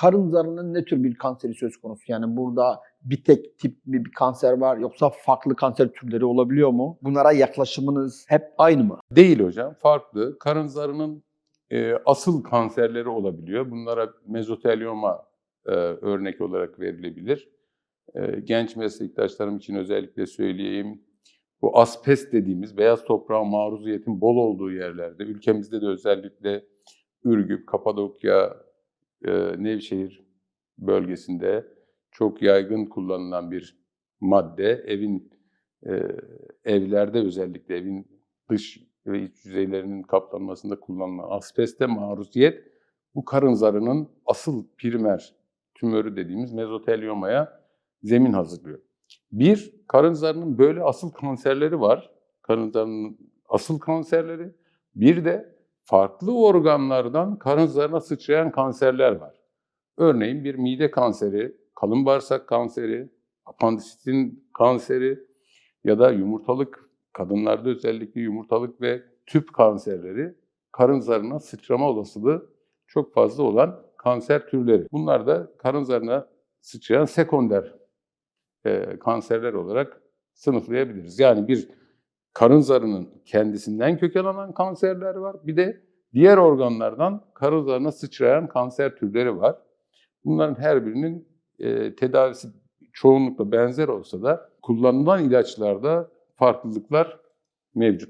karın zarının ne tür bir kanseri söz konusu? Yani burada bir tek tip bir, kanser var yoksa farklı kanser türleri olabiliyor mu? Bunlara yaklaşımınız hep aynı mı? Değil hocam, farklı. Karın zarının e, asıl kanserleri olabiliyor. Bunlara mezotelioma e, örnek olarak verilebilir. E, genç meslektaşlarım için özellikle söyleyeyim. Bu asbest dediğimiz beyaz toprağa maruziyetin bol olduğu yerlerde, ülkemizde de özellikle Ürgüp, Kapadokya, Nevşehir bölgesinde çok yaygın kullanılan bir madde. Evin evlerde özellikle evin dış ve iç yüzeylerinin kaplanmasında kullanılan asbeste maruziyet bu karın zarının asıl primer tümörü dediğimiz mezoteliomaya zemin hazırlıyor. Bir, karın zarının böyle asıl kanserleri var. Karın zarının asıl kanserleri. Bir de farklı organlardan karın zarına sıçrayan kanserler var. Örneğin bir mide kanseri, kalın bağırsak kanseri, apandisitin kanseri ya da yumurtalık, kadınlarda özellikle yumurtalık ve tüp kanserleri karın zarına sıçrama olasılığı çok fazla olan kanser türleri. Bunlar da karın zarına sıçrayan sekonder e, kanserler olarak sınıflayabiliriz. Yani bir karın zarının kendisinden kökelanan kanserler var. Bir de diğer organlardan karın zarına sıçrayan kanser türleri var. Bunların her birinin e, tedavisi çoğunlukla benzer olsa da kullanılan ilaçlarda farklılıklar mevcut.